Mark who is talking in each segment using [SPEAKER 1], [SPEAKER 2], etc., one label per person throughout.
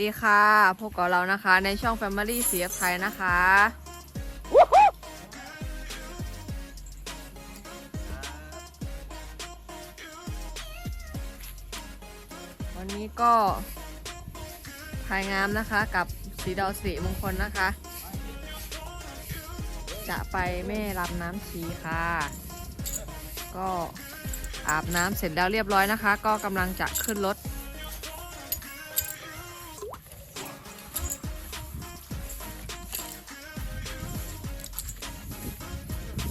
[SPEAKER 1] ดีค่ะพบกับเรานะคะ ในช่อง Family เสียไทยนะคะ วันนี้ก็ภายงามนะคะกับสีดาวสีมงคลนะคะ จะไปแม่รับน้ำชีค่ะ ก็อาบน้ำเสร็จแล้วเรียบร้อยนะคะ ก็กำลังจะขึ้นรถ ว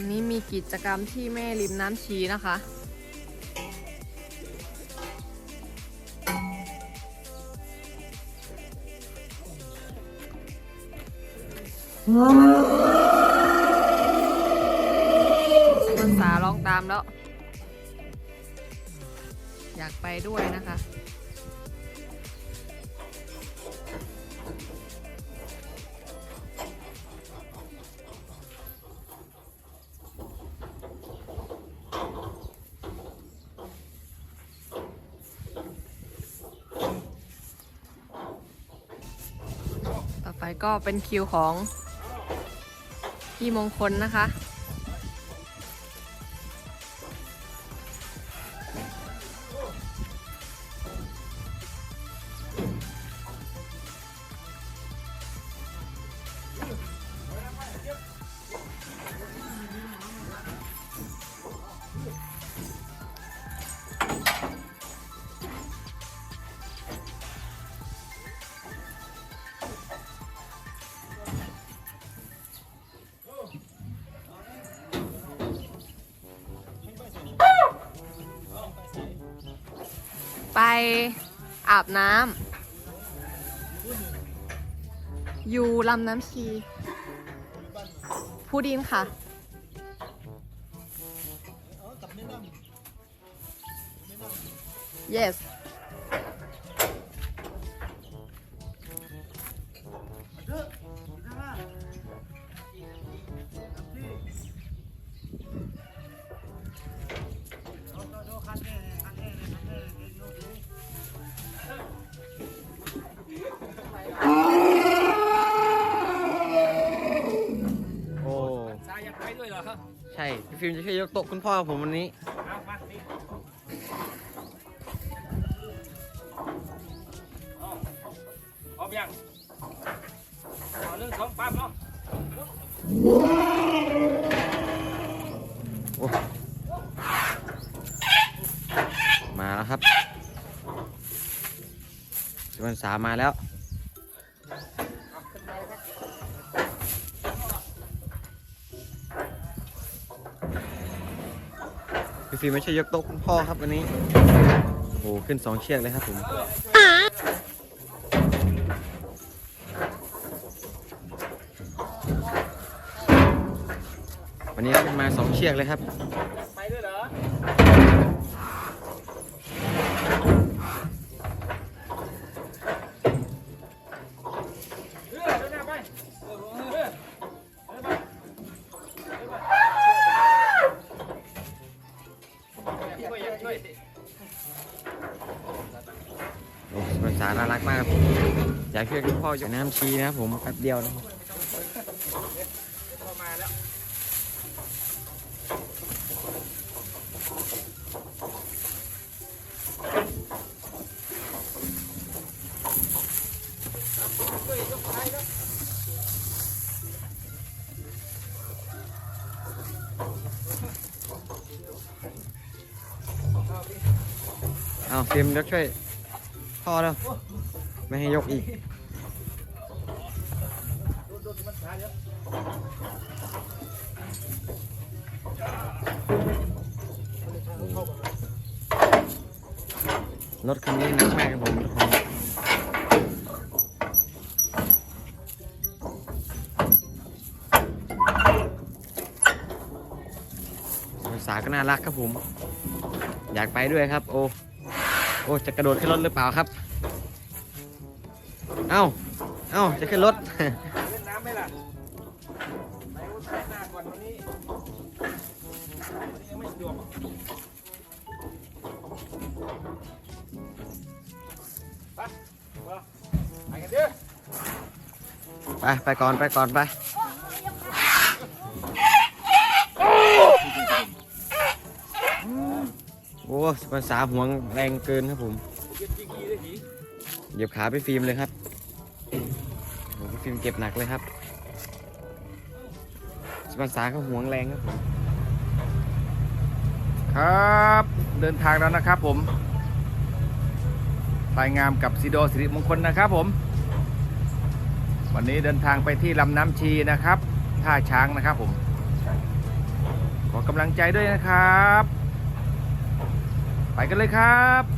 [SPEAKER 1] ันนี้มีกิจกรรมที่แม่ริมน้ำชีนะคะ ภาษาร้องตามแล้ว อยากไปด้วยนะคะ ต่อไปก็เป็นคิวของ พี่มงคลนะคะ อาบน้ำอยู่ลำน้ำชี ผู้ดินค่ะ yes
[SPEAKER 2] พ่อผมวันนี้
[SPEAKER 3] เอามานี่าพร้อมยังเอาเรื่งสองปั๊บเนาะ
[SPEAKER 2] มาแล้วครับสิวันสามมาแล้ว ฟิล์มไม่ใช่ยกโต๊ะคุณพ่อครับวันนี้ โอ้โหขึ้นสองเชือกเลยครับผมวันนี้ขึ้นมาสองเชือกเลยครับ
[SPEAKER 3] อยา
[SPEAKER 2] กช่วยคุณพ่อยกน้ำชีนะครับผมแป๊บเดียวนะครับ
[SPEAKER 3] พอมาแล้ว
[SPEAKER 2] เอาฟิล์มยกช่วยพ่อแล้วไม่ให้ยกอีก รถคันนี้หนักมากครับผมทุกคนสาวก็น่ารักครับผม อยากไปด้วยครับ โอ้ โอ้ จะกระโดดขึ้นรถหรือเปล่าครับ เอ้า เอ้า จะขึ้นรถ
[SPEAKER 3] ไหมล่ะไหนว่าใช้หน้าก่อนวันนี้วันนี้ยังไม่สะดวกไปมาไปกันเด้อ
[SPEAKER 2] ไปไปก่อนไปก่อนไปโอ้ภาษาห่วงแรงเกินครับผม
[SPEAKER 3] เก็บจีกีได้หี
[SPEAKER 2] เหยียบขาไปฟิล์มเลยครับโอ้พี่ฟิล์มเก็บหนักเลยครับ ภาษาเขาห่วงแรงครับผม
[SPEAKER 3] ครับเดินทางแล้วนะครับผมรายงามกับซีโดสิริมงคลนะครับผม วันนี้เดินทางไปที่ลำน้ำชีนะครับ ท่าช้างนะครับผม ขอกำลังใจด้วยนะครับ ไปกันเลยครับ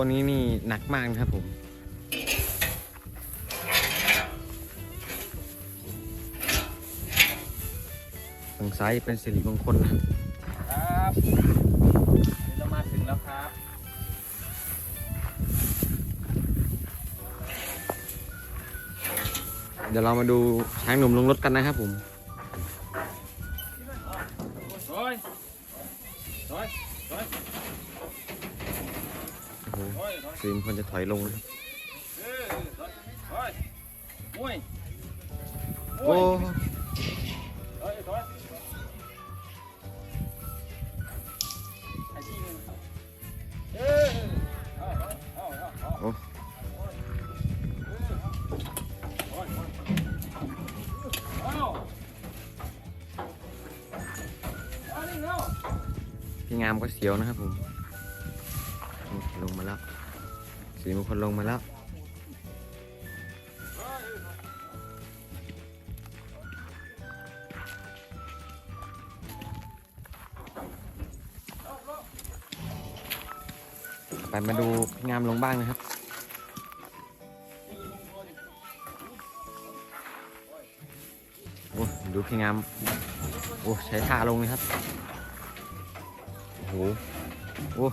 [SPEAKER 2] ตัวนี้นี่หนักมากนะครับผมทางซ้ายเป็นสิริมงคลนะครับ
[SPEAKER 3] ครับนี่เรามาถึงแล้วครับ
[SPEAKER 2] เดี๋ยวเรามาดูช้างหนุ่มลงรถกันนะครับผม
[SPEAKER 3] ถอยถอยถอย
[SPEAKER 2] โอ้โห
[SPEAKER 3] ถอยถอย
[SPEAKER 2] สิริ มงคลจะถอยลงนะครับโอ้
[SPEAKER 3] ถอยถอยไอ้ที่หนึ่งเออเอาเอาเอาเอา
[SPEAKER 2] โอ้พี่งามก็เสียวนะครับผม สิริมงคลลงมาแล้วไปมาดูพิงามลงบ้างนะครับโอ้ดูพี่งามโอ้ใช้ท่าลงเลยครับโอ้โหโอ้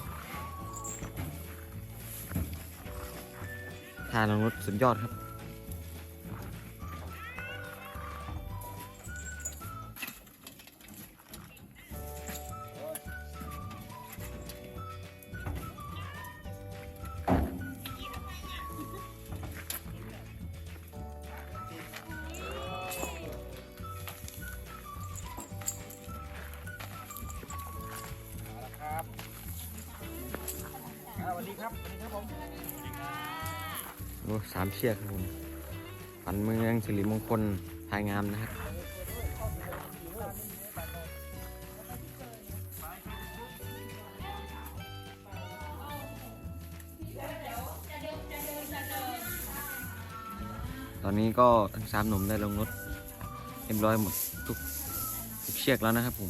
[SPEAKER 2] ท่าลงรถสุดยอดครับ เชือกครับผมฝันเมืองสิริมงคลทายงามนะครับตอนนี้ก็ทั้งสามหนุ่มได้ลงรถเรียบร้อยหมดทุกทุกเชือกแล้วนะครับผม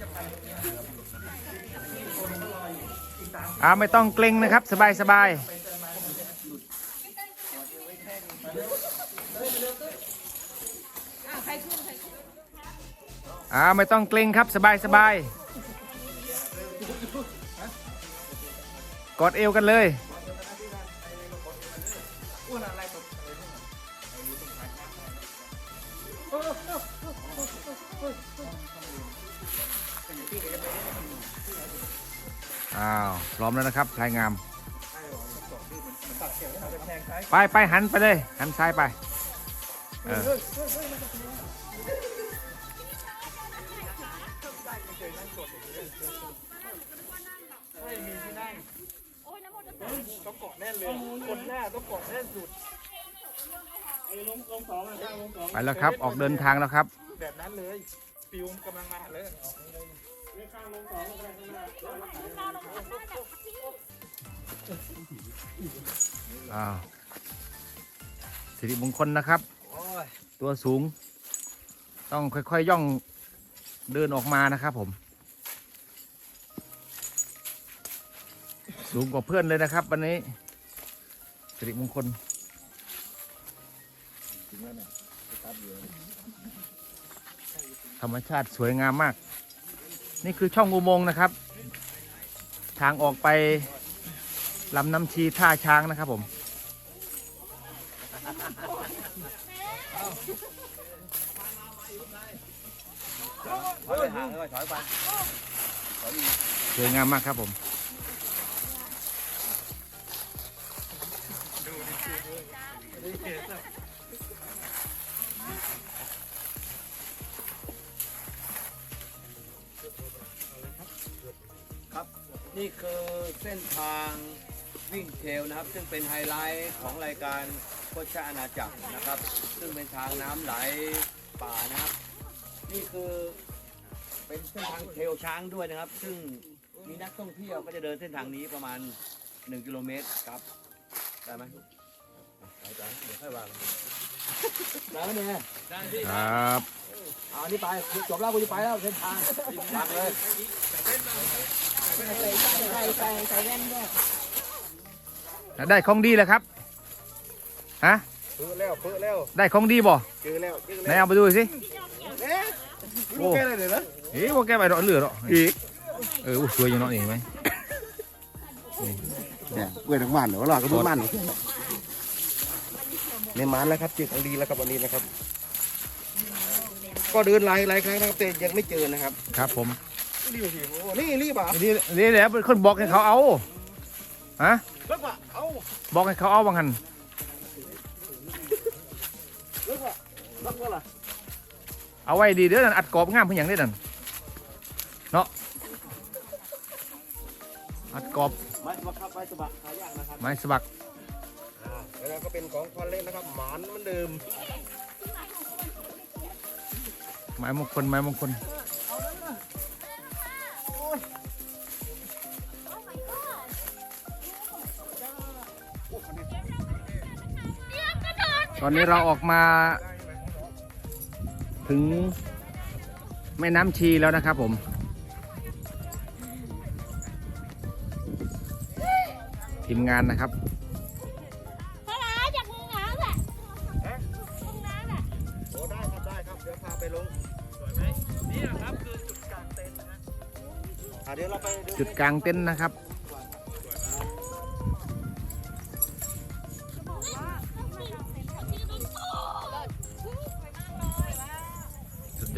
[SPEAKER 3] อ่าไม่ต้องเกรงนะครับ สบายสบายอ่าไม่ต้องเกรงครับสบายสบายกอดเอวกันเลย อ้าวพร้อมแล้วนะครับพลายงาม ไปไปหันไปเลย หันซ้ายไปเออไปแล้วครับออกเดินทางแล้วครับ
[SPEAKER 4] แบบนั้นเลยฟิวกำลังมาเลย
[SPEAKER 3] อ้าวสิริมงคลนะครับ ตัวสูง ต้องค่อยๆย่องเดินออกมานะครับผม สูงกว่าเพื่อนเลยนะครับ วันนี้ สิริมงคลธรรมชาติสวยงามมาก นี่คือช่องอุโมงค์นะครับ ทางออกไปลำน้ำชีท่าช้างนะครับผมสวยงามมากครับผม
[SPEAKER 5] ครั นี่คือเส้นทางวิ่งเทรลนะครับ ซึ่งเป็นไฮไลท์ของรายการโคชอาณาจักรนะครับ ซึ่งเป็นทางน้ำไหลป่านะครับ นี่คือเป็นเส้นทางเทรลช้างด้วยนะครับ ซึ่งมีนักท่องเที่ยวก็จะเดินเส้นทางนี้ประมาณ 1 กิโลเมตรครับ ได้ไหมได้จ้ะเดี๋ยวค่อยวางได้ไหมเนี่ยได้ที่
[SPEAKER 3] ครับ
[SPEAKER 5] เอาอันนี้ไปจบแล้วกูจะไปแล้วเส้นทางวางเลย
[SPEAKER 3] ได้ของดีแล้วครับฮะ
[SPEAKER 4] เพื่อแล้วเพื่อแล้ว
[SPEAKER 3] ได้ของดีบ่
[SPEAKER 4] เจอแล้วเจอ
[SPEAKER 3] ไหน
[SPEAKER 4] แล้ว
[SPEAKER 3] เอาไปดูสิ
[SPEAKER 4] เอ๊ะรู้แค่ไหนเลยนะ
[SPEAKER 3] เฮ้ยว่าแกไปดอกเหลือดอกอีกเอออุ๊ยสวยอยู่เนาะนี่เห็นไหม
[SPEAKER 4] เนี่ยเพื่อนทั้งมันเดี๋ยวรอก็ดูมันในมันแล้วครับเจอของดีแล้วครับวันนี้นะครับ ก็เดินหลายหลายครั้งนะครับแต่ยังไม่เจอนะครับ
[SPEAKER 3] ครับผม
[SPEAKER 4] รีบสิโอ้นี่รีบอะ
[SPEAKER 3] นี่นี่แหละเป็นคนบอกให้เขาเอาฮะ
[SPEAKER 4] เลิกว่ะเอา
[SPEAKER 3] บอกให้เขาเอาบางหัน
[SPEAKER 4] เลิกว่ะเลิกว่ะล่ะ
[SPEAKER 3] เอาไว้ดีเด้อนั่นอัดกรอบงามเพียงอย่างนี้นั่นเนาะอัดกรอบ
[SPEAKER 4] ไม้บักครับไม้สะบักหายากนะครับ
[SPEAKER 3] ไม้สะบัก
[SPEAKER 4] แล้วก็เป็นของคอนเล่นนะครับหมานเหมือนเดิม
[SPEAKER 3] ไม้มงคลไม้มงคล ตอนนี้เราออกมา ถึงแม่น้ำชีแล้วนะครับผม ทีมงานนะครับ
[SPEAKER 6] พระราจากห้องน้ำแหละห้องน้ำแหละ
[SPEAKER 4] โอ้ได้ครับได้ครับเดี๋ยวพาไปลงสวยไหมนี่ครับคือจุดกลางเต็นท์นะอะเดี๋ยวเราไปดู
[SPEAKER 3] จุดกลางเต็นท์นะครับ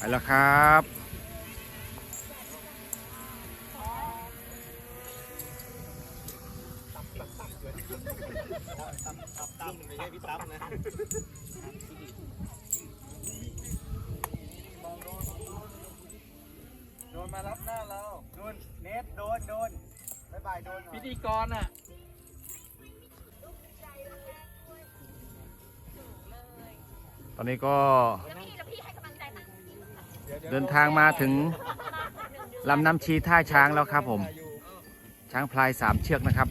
[SPEAKER 3] ไปแล้วครับ
[SPEAKER 4] มา
[SPEAKER 3] ถึงลำน้ำชีท่าช้างแล้วครับผม ช้างพลายสามเชือกนะครับ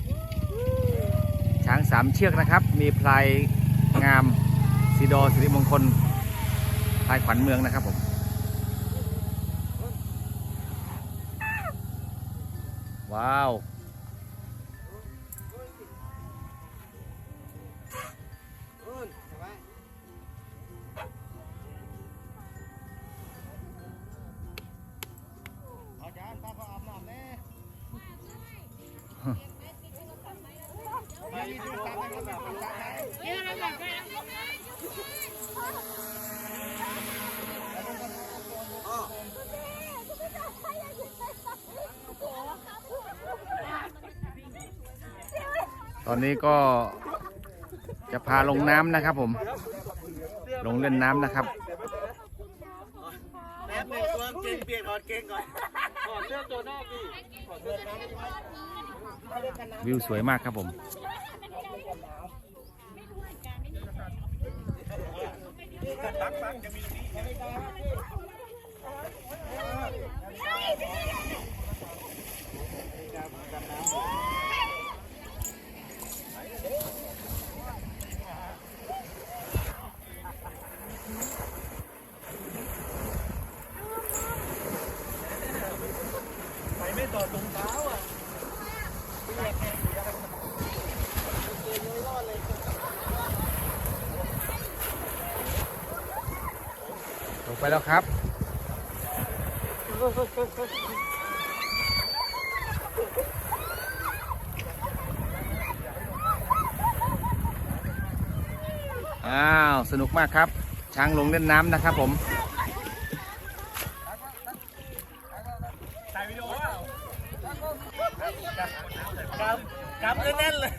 [SPEAKER 3] ช้างสามเชือกนะครับ มีพลายงามสีดอสิริมงคลพลายขวัญเมืองนะครับผมว้าว
[SPEAKER 4] อนนี้ก็
[SPEAKER 3] จะพาลงน้ำนะครับผม ลงเล่นน้ำนะครับ
[SPEAKER 4] แป๊บหนึงตัวเก่งเปลี่ยนถอดเก่งก่อนถอดเสื้อตัวหน้าพี่ถอดเสื้อครับ
[SPEAKER 3] วิวสวยมากครับผม
[SPEAKER 4] ตักตักจะมีนี่ ไปไม่ต่อตรงเท้าอะ
[SPEAKER 3] ลงไป แล้วครับ อ้าว สนุกมากครับ ช้างลงเล่นน้ำนะครับผม
[SPEAKER 4] ถ่ายวิดีโอเปล่ากำกำแน่นเลย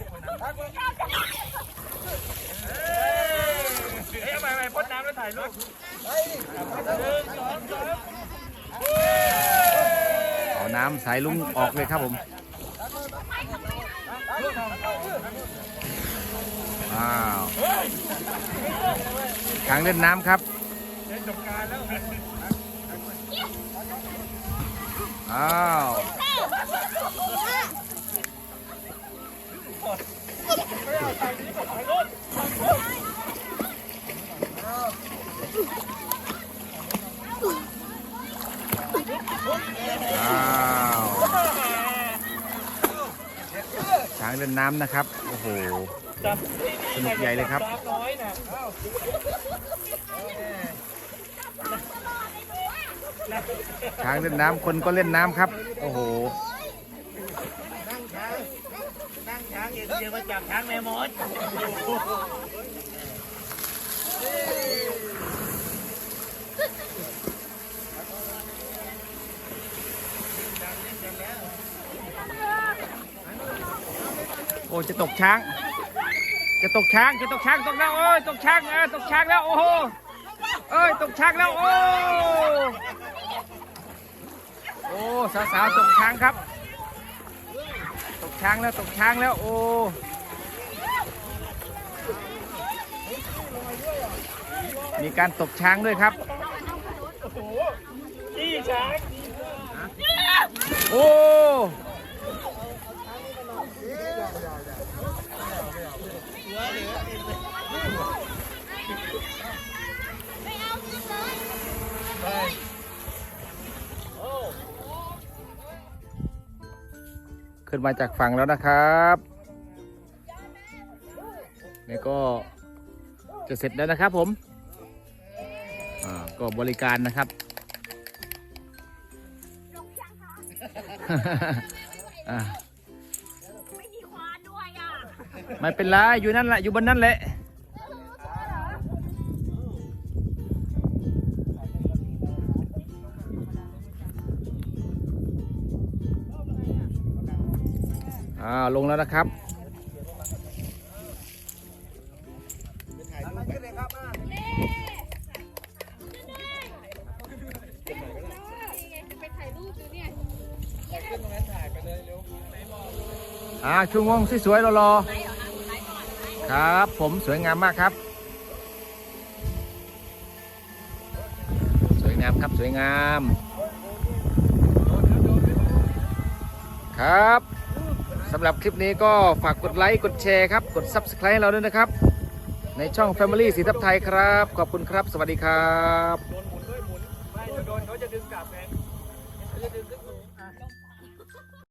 [SPEAKER 4] เฮ้ยเอาใหม่ใหม่พ่นน้ำแล้วถ่ายรูป
[SPEAKER 3] เอาน้ำสายลุงออกเลยครับผมอ้าวช้างเล่นน้ำครับอ้าว อ้าวช้างเล่นน้ำนะครับ โอ้โห สนุกใหญ่เลยครับ ช้างเล่นน้ำคนก็เล่นน้ำครับ โอ้โห
[SPEAKER 4] นั่งช้างนั่งช้างเองเดี๋ยวมาจับช้างแม่มด
[SPEAKER 3] โอ้จะตกช้าง จะตกช้างจะตกช้างตกแล้วโอ้ยตกช้างเออตกช้างแล้วโอ้โหเอ้ยตกช้างแล้วโอ้โอ้สาวๆตกช้างครับ ตกช้างแล้วตกช้างแล้วโอ้มีการตกช้างด้วยครับ
[SPEAKER 4] จี้ช้าง
[SPEAKER 3] โอ้ ขึ้นมาจากฝั่งแล้วนะครับนี่ก็จะเสร็จแล้วนะครับผมอ่าก็บริการนะครับ
[SPEAKER 6] ลงยังคะ
[SPEAKER 3] อ่า
[SPEAKER 6] ไม่มีควานด้วยอะ
[SPEAKER 3] ไม่เป็นไรอยู่นั่นแหละอยู่บนนั่นแหละาลงแล้วนะครับอ่าชูงงสวยๆรอๆครับ ผมสวยงามมากครับ สวยงามครับสวยงามครับ สำหรับคลิปนี้ก็ฝากกดไลค์ กดแชร์ครับ กด Subscribe ให้เราด้วยนะครับ ในช่อง Family สีทับไทยครับ ขอบคุณครับ สวัสดีครับ